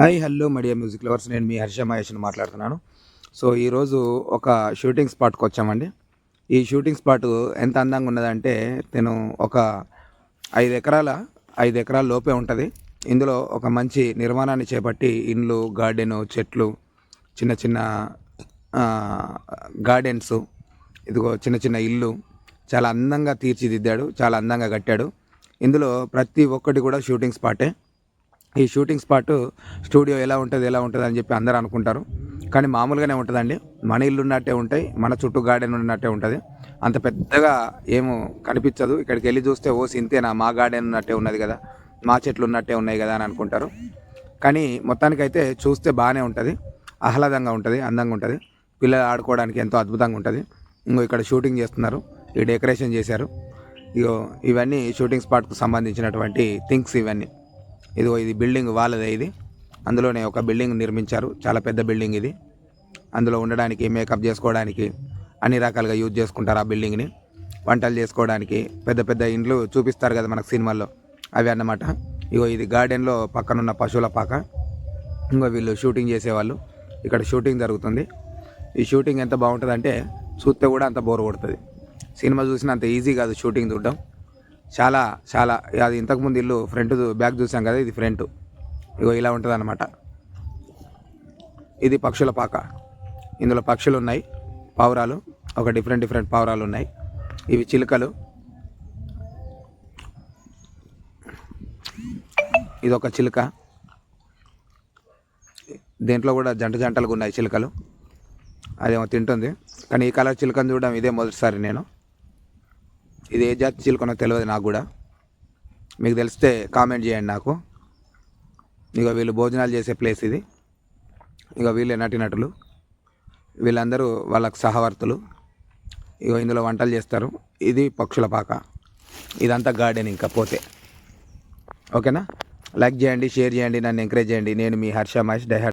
Hi hello media music lovers. నేను మీ హర్ష మహేష్ని మాట్లాడుతున్నాను. సో ఈరోజు ఒక షూటింగ్ స్పాట్కి వచ్చామండి. ఈ షూటింగ్ స్పాట్ ఎంత అందంగా ఉన్నదంటే నేను ఒక ఐదు ఎకరాల ఐదు ఎకరాల లోపే ఉంటుంది. ఇందులో ఒక మంచి నిర్మాణాన్ని చేపట్టి ఇండ్లు గార్డెను చెట్లు చిన్న చిన్న గార్డెన్స్ ఇదిగో చిన్న చిన్న ఇల్లు చాలా అందంగా తీర్చిదిద్దాడు చాలా అందంగా కట్టాడు. ఇందులో ప్రతి ఒక్కటి కూడా షూటింగ్ స్పాటే. ఈ షూటింగ్ స్పాట్ స్టూడియో ఎలా ఉంటుంది ఎలా ఉంటుంది అని చెప్పి అందరూ అనుకుంటారు. కానీ మామూలుగానే ఉంటుందండి. మన ఇల్లు ఉన్నట్టే ఉంటాయి మన చుట్టూ గార్డెన్ ఉన్నట్టే ఉంటుంది. అంత పెద్దగా ఏమో కనిపించదు. ఇక్కడికి వెళ్ళి చూస్తే ఓ సింతేనా మా గార్డెన్ ఉన్నట్టే ఉన్నది కదా మా చెట్లు ఉన్నట్టే ఉన్నాయి కదా అని అనుకుంటారు. కానీ మొత్తానికైతే చూస్తే బాగానే ఉంటుంది. ఆహ్లాదంగా ఉంటుంది అందంగా ఉంటుంది. పిల్లలు ఆడుకోవడానికి ఎంతో అద్భుతంగా ఉంటుంది. ఇంకో ఇక్కడ షూటింగ్ చేస్తున్నారు. ఈ డెకరేషన్ చేశారు. ఇగో ఇవన్నీ షూటింగ్ స్పాట్కు సంబంధించినటువంటి థింగ్స్ ఇవన్నీ. ఇదిగో ఇది బిల్డింగ్ వాళ్ళదే ఇది. అందులోనే ఒక బిల్డింగ్ నిర్మించారు. చాలా పెద్ద బిల్డింగ్ ఇది. అందులో ఉండడానికి మేకప్ చేసుకోవడానికి అన్ని రకాలుగా యూజ్ చేసుకుంటారు ఆ బిల్డింగ్ని. వంటలు చేసుకోవడానికి పెద్ద పెద్ద ఇండ్లు చూపిస్తారు కదా మనకు సినిమాల్లో. అవి అన్నమాట. ఇగో ఇది గార్డెన్లో పక్కనున్న పశువుల పాక. ఇంకో వీళ్ళు షూటింగ్ చేసేవాళ్ళు. ఇక్కడ షూటింగ్ జరుగుతుంది. ఈ షూటింగ్ ఎంత బాగుంటుందంటే చూస్తే కూడా అంత బోర్ కొడుతుంది. సినిమా చూసిన అంత ఈజీ కాదు షూటింగ్ చూడడం. చాలా చాలా అది ఇంతకుముందు ఇల్లు ఫ్రంట్ బ్యాక్ చూసాం కదా ఇది ఫ్రంట్ ఇగో ఇలా ఉంటుంది అనమాట ఇది పక్షుల పాక. ఇందులో పక్షులు ఉన్నాయి పావురాలు ఒక డిఫరెంట్ డిఫరెంట్ పావురాలు ఉన్నాయి. ఇవి చిలుకలు. ఇది ఒక చిలుక. దీంట్లో కూడా జంట జంటలుగా ఉన్నాయి చిలుకలు. అదేమో తింటుంది. కానీ ఈ కలర్ చిలుకను చూడడం ఇదే మొదటిసారి నేను. ఇది ఏ జాతి చిలుకనో తెలియదు నాకు కూడా. మీకు తెలిస్తే కామెంట్ చేయండి నాకు. ఇక వీళ్ళు భోజనాలు చేసే ప్లేస్ ఇది. ఇక వీళ్ళే నటినటులు. వీళ్ళందరూ వాళ్ళకు సహవర్తులు. ఇక ఇందులో వంటలు చేస్తారు. ఇది పక్షుల పాక. ఇదంతా గార్డెన్ ఇంకా పోతే. ఓకేనా? లైక్ చేయండి షేర్ చేయండి నన్ను ఎంకరేజ్ చేయండి. నేను మీ హర్ష మహేష్ డైహర్